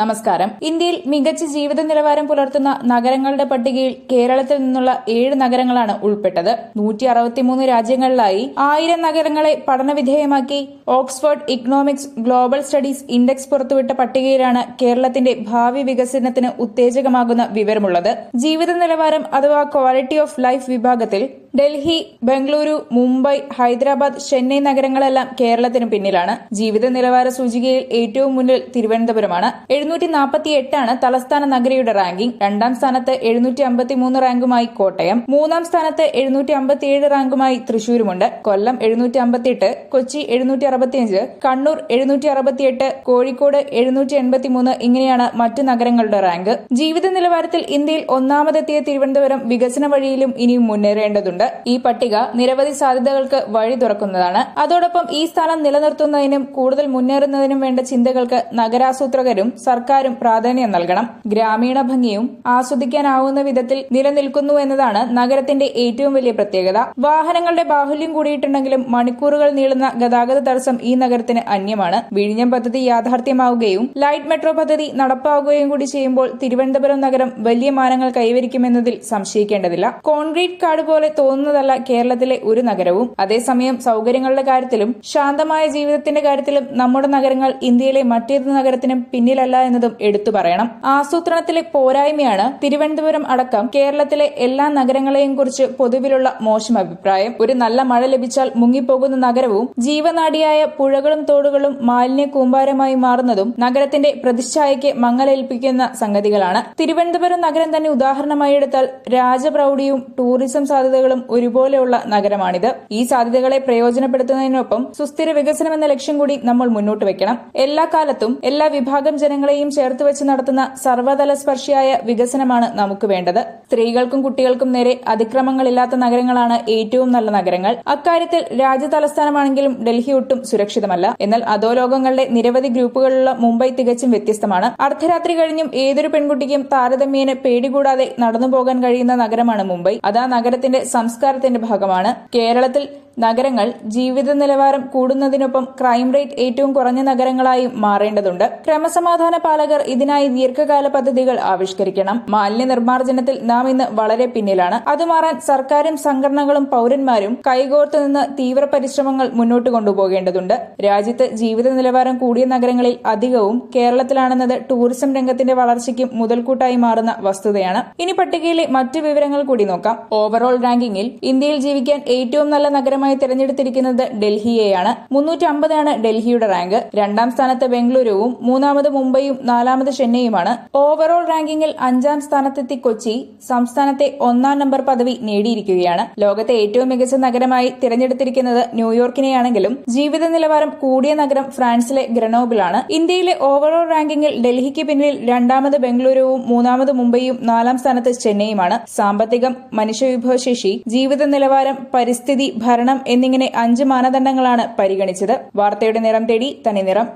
നമസ്കാരം. ഇന്ത്യയിൽ മികച്ച ജീവിത നിലവാരം പുലർത്തുന്ന നഗരങ്ങളുടെ പട്ടികയിൽ കേരളത്തിൽ നിന്നുള്ള ഏഴ് നഗരങ്ങളാണ് ഉൾപ്പെട്ടത്. നൂറ്റി അറുപത്തിമൂന്ന് രാജ്യങ്ങളിലായി ആയിരം നഗരങ്ങളെ പഠനവിധേയമാക്കി Oxford economics global studies index പുറത്തുവിട്ട പട്ടികയിലാണ് കേരളത്തിന്റെ ഭാവി വികസനത്തിന് ഉത്തേജകമാകുന്ന വിവരമുള്ളത്. ജീവിത നിലവാരം അഥവാ ക്വാളിറ്റി ഓഫ് ലൈഫ് വിഭാഗത്തിൽ ഡൽഹി ബംഗളൂരു മുംബൈ ഹൈദരാബാദ് ചെന്നൈ നഗരങ്ങളെല്ലാം കേരളത്തിന് പിന്നിലാണ്. ജീവിത നിലവാര സൂചികയിൽ ഏറ്റവും മുന്നിൽ തിരുവനന്തപുരമാണ്. എഴുന്നൂറ്റി നാൽപ്പത്തി എട്ടാണ് തലസ്ഥാന നഗരിയുടെ റാങ്കിംഗ് രണ്ടാം സ്ഥാനത്ത് എഴുന്നൂറ്റി അമ്പത്തിമൂന്ന് റാങ്കുമായി കോട്ടയം. മൂന്നാം സ്ഥാനത്ത് എഴുന്നൂറ്റി അമ്പത്തിയേഴ് റാങ്കുമായി തൃശൂരുമുണ്ട്. കൊല്ലം എഴുന്നൂറ്റി അമ്പത്തിയെട്ട് കൊച്ചി എഴുന്നൂറ്റി അറുപത്തിയഞ്ച് കണ്ണൂർ എഴുന്നൂറ്റി അറുപത്തിയെട്ട് കോഴിക്കോട് എഴുന്നൂറ്റി എൺപത്തിമൂന്ന് ഇങ്ങനെയാണ് മറ്റു നഗരങ്ങളുടെ റാങ്ക്. ജീവിത നിലവാരത്തിൽ ഇന്ത്യയിൽ ഒന്നാമതെത്തിയ തിരുവനന്തപുരം വികസന വഴിയിലും ഇനിയും മുന്നേറേണ്ടതുണ്ട്. ഈ പട്ടിക നിരവധി സാധ്യതകൾക്ക് വഴി തുറക്കുന്നതാണ്. അതോടൊപ്പം ഈ സ്ഥാനം നിലനിർത്തുന്നതിനും കൂടുതൽ മുന്നേറുന്നതിനും വേണ്ട ചിന്തകൾക്ക് നഗരാസൂത്രകരും സർക്കാരും പ്രാധാന്യം നൽകണം. ഗ്രാമീണ ഭംഗിയും ആസ്വദിക്കാനാവുന്ന വിധത്തിൽ നിലനിൽക്കുന്നു എന്നതാണ് നഗരത്തിന്റെ ഏറ്റവും വലിയ പ്രത്യേകത. വാഹനങ്ങളുടെ ബാഹുല്യം കൂടിയിട്ടുണ്ടെങ്കിലും മണിക്കൂറുകൾ നീളുന്ന ഗതാഗത തടസ്സം ഈ നഗരത്തിന് അന്യമാണ്. വിഴിഞ്ഞം പദ്ധതി യാഥാർത്ഥ്യമാവുകയും ലൈറ്റ് മെട്രോ പദ്ധതി നടപ്പാവുകയും കൂടി ചെയ്യുമ്പോൾ തിരുവനന്തപുരം നഗരം വലിയ മാനങ്ങൾ കൈവരിക്കുമെന്നതിൽ സംശയിക്കേണ്ടതില്ല. കോൺക്രീറ്റ് കാട് പോലെ തോന്നുന്നതല്ല കേരളത്തിലെ ഒരു നഗരവും. അതേസമയം സൗകര്യങ്ങളുടെ കാര്യത്തിലും ശാന്തമായ ജീവിതത്തിന്റെ കാര്യത്തിലും നമ്മുടെ നഗരങ്ങൾ ഇന്ത്യയിലെ മറ്റേത് നഗരത്തിനും പിന്നിലല്ല എന്നതും എടുത്തു പറയണം. ആസൂത്രണത്തിലെ പോരായ്മയാണ് തിരുവനന്തപുരം അടക്കം കേരളത്തിലെ എല്ലാ നഗരങ്ങളെയും കുറിച്ച് പൊതുവിലുള്ള മോശം അഭിപ്രായം. ഒരു നല്ല മഴ ലഭിച്ചാൽ മുങ്ങിപ്പോകുന്ന നഗരവും ജീവനാടിയായ പുഴകളും തോടുകളും മാലിന്യ കൂമ്പാരമായി മാറുന്നതും നഗരത്തിന്റെ പ്രതിച്ഛായയ്ക്ക് മങ്ങലേൽപ്പിക്കുന്ന സംഗതികളാണ്. തിരുവനന്തപുരം നഗരം തന്നെ ഉദാഹരണമായി എടുത്താൽ രാജപ്രൌഢിയും ടൂറിസം സാധ്യതകളും ഒരുപോലെയുള്ള നഗരമാണിത്. ഈ സാധ്യതകളെ പ്രയോജനപ്പെടുത്തുന്നതിനൊപ്പം സുസ്ഥിര വികസനം എന്ന ലക്ഷ്യം കൂടി നമ്മൾ മുന്നോട്ട് വെക്കണം. എല്ലാ കാലത്തും എല്ലാ വിഭാഗം ജനങ്ങളെയും ചേർത്ത് വെച്ച് നടത്തുന്ന സർവതല സ്പർശിയായ വികസനമാണ് നമുക്ക് വേണ്ടത്. സ്ത്രീകൾക്കും കുട്ടികൾക്കും നേരെ അതിക്രമങ്ങളില്ലാത്ത നഗരങ്ങളാണ് ഏറ്റവും നല്ല നഗരങ്ങൾ. അക്കാര്യത്തിൽ രാജ്യ തലസ്ഥാനമാണെങ്കിലും ഡൽഹി ഒട്ടും സുരക്ഷിതമല്ല. എന്നാൽ അധോലോകങ്ങളുടെ നിരവധി ഗ്രൂപ്പുകളുള്ള മുംബൈ തികച്ചും വ്യത്യസ്തമാണ്. അർദ്ധരാത്രി കഴിഞ്ഞും ഏതൊരു പെൺകുട്ടിക്കും താരതമ്യേന പേടികൂടാതെ നടന്നു പോകാൻ കഴിയുന്ന നഗരമാണ് മുംബൈ. അത് ആ നഗരത്തിന്റെ സംസ്കാരത്തിന്റെ ഭാഗമാണ് കേരളത്തിൽ നഗരങ്ങൾ ജീവിത നിലവാരം കൂടുന്നതിനൊപ്പം ക്രൈം റേറ്റ് ഏറ്റവും കുറഞ്ഞ നഗരങ്ങളായി മാറേണ്ടതുണ്ട്. ക്രമസമാധാന പാലകർ ഇതിനായി ദീർഘകാല പദ്ധതികൾ ആവിഷ്കരിക്കണം. മാലിന്യ നിർമ്മാർജനത്തിൽ നാം ഇന്ന് വളരെ പിന്നിലാണ്. അത് മാറാൻ സർക്കാരും സംഘടനകളും പൌരന്മാരും കൈകോർത്ത് നിന്ന് തീവ്ര പരിശ്രമങ്ങൾ മുന്നോട്ട് കൊണ്ടുപോകേണ്ടതുണ്ട്. രാജ്യത്ത് ജീവിത നിലവാരം കൂടിയ നഗരങ്ങളിൽ അധികവും കേരളത്തിലാണെന്നത് ടൂറിസം രംഗത്തിന്റെ വളർച്ചയ്ക്കും മുതൽക്കൂട്ടായി മാറുന്ന വസ്തുതയാണ്. ഇനി പട്ടികയിലെ മറ്റു വിവരങ്ങൾ കൂടി നോക്കാം. ഓവറോൾ റാങ്കിങ്ങിൽ ഇന്ത്യയിൽ ജീവിക്കാൻ ഏറ്റവും നല്ല നഗരമായി തിരഞ്ഞെടുത്തിരിക്കുന്നത് ഡൽഹിയെയാണ്. മുന്നൂറ്റി അമ്പതാണ് ഡൽഹിയുടെ റാങ്ക്. രണ്ടാം സ്ഥാനത്ത് ബംഗളൂരുവും മൂന്നാമത് മുംബൈയും നാലാമത് ചെന്നൈയുമാണ്. ഓവറോൾ റാങ്കിങ്ങിൽ അഞ്ചാം സ്ഥാനത്തെത്തി കൊച്ചി സംസ്ഥാനത്തെ ഒന്നാം നമ്പർ പദവി നേടിയിരിക്കുകയാണ്. ലോകത്തെ ഏറ്റവും മികച്ച നഗരമായി തിരഞ്ഞെടുത്തിരിക്കുന്നത് ന്യൂയോർക്കിനെയാണെങ്കിലും ജീവിത നിലവാരം കൂടിയ നഗരം ഫ്രാൻസിലെ ഗ്രനോബിലാണ് ഇന്ത്യയിലെ ഓവറോൾ റാങ്കിങ്ങിൽ ഡൽഹിക്ക് പിന്നിൽ രണ്ടാമത് ബംഗളൂരുവും മൂന്നാമത് മുംബൈയും നാലാം സ്ഥാനത്ത് ചെന്നൈയുമാണ്. സാമ്പത്തികം മനുഷ്യവിഭവശേഷി ജീവിത നിലവാരം പരിസ്ഥിതി ഭരണം എന്നിങ്ങനെ അഞ്ച് മാനദണ്ഡങ്ങളാണ് പരിഗണിച്ചത്. വാർത്തയുടെ നിറം തേടി തനി നിറം.